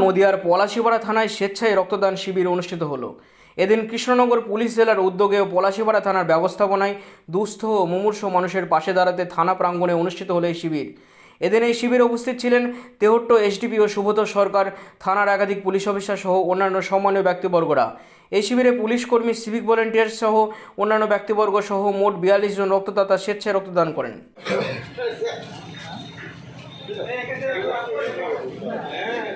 নদিয়ার পলাশিপাড়া থানায় স্বেচ্ছায় রক্তদান শিবির অনুষ্ঠিত হলো। এদিন কৃষ্ণনগর পুলিশ জেলার উদ্যোগে ও পলাশিপাড়া থানার ব্যবস্থাপনায় দুস্থ ও মুমূর্ষ মানুষের পাশে দাঁড়াতে থানা প্রাঙ্গণে অনুষ্ঠিত হলো এই শিবির। এদিন এই শিবিরে উপস্থিত ছিলেন তেহট্ট এসডিপি ও সুব্রত সরকার থানার একাধিক পুলিশ অফিসার সহ অন্যান্য সম্মানীয় ব্যক্তিবর্গরা। এই শিবিরে পুলিশ কর্মী সিভিক ভলেন্টিয়ার সহ অন্যান্য ব্যক্তিবর্গ সহ মোট বিয়াল্লিশ জন রক্তদাতা স্বেচ্ছায় রক্তদান করেন।